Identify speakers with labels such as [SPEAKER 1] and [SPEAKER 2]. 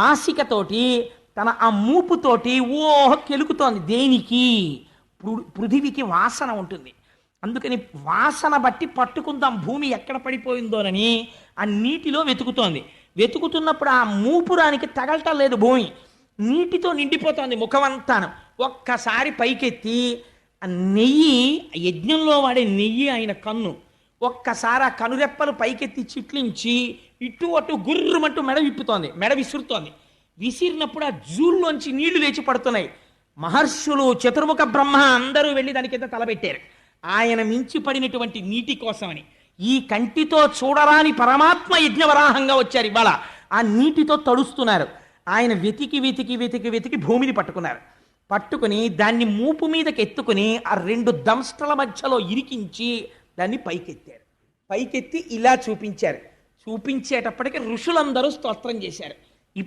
[SPEAKER 1] నాసికతోటి తన ఆ మూపుతోటి ఓహ కెలుకుతోంది దేనికి? పృ- పృథివికి వాసన ఉంటుంది. అందుకని వాసన బట్టి పట్టుకుందాం భూమి ఎక్కడ పడిపోయిందోనని ఆ నీటిలో వెతుకుతోంది. వెతుకుతున్నప్పుడు ఆ మూపురానికి తగలటం లేదు భూమి. నీటితో నిండిపోతోంది ముఖమంతానం. ఒక్కసారి పైకెత్తి ఆ నెయ్యి యజ్ఞంలో వాడే నెయ్యి ఆయన కన్ను. ఒక్కసారి ఆ కనురెప్పలు పైకెత్తి చిట్లించి ఇటు అటు గుర్రమంటూ మెడ విప్పుతోంది మెడ విసురుతోంది. విసిరినప్పుడు ఆ జూల్లోంచి నీళ్ళు లేచి పడుతున్నాయి. మహర్షులు చతుర్ముఖ బ్రహ్మ అందరూ వెళ్ళి దాని కింద తలబెట్టారు ఆయన మించి పడినటువంటి నీటి కోసమని. ఈ కంటితో చూడరాని పరమాత్మ యజ్ఞవరాహంగా వచ్చారు ఇవాళ. ఆ నీటితో తడుస్తున్నారు. ఆయన వెతికి వెతికి వెతికి వెతికి భూమిని పట్టుకున్నారు. పట్టుకుని దాన్ని మూపు మీదకి ఎత్తుకుని ఆ రెండు దంష్టల మధ్యలో ఇరికించి దాన్ని పైకెత్తారు. పైకెత్తి ఇలా చూపించారు. చూపించేటప్పటికి ఋషులందరూ స్తోత్రం చేశారు.